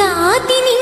ഗംഗാതിനി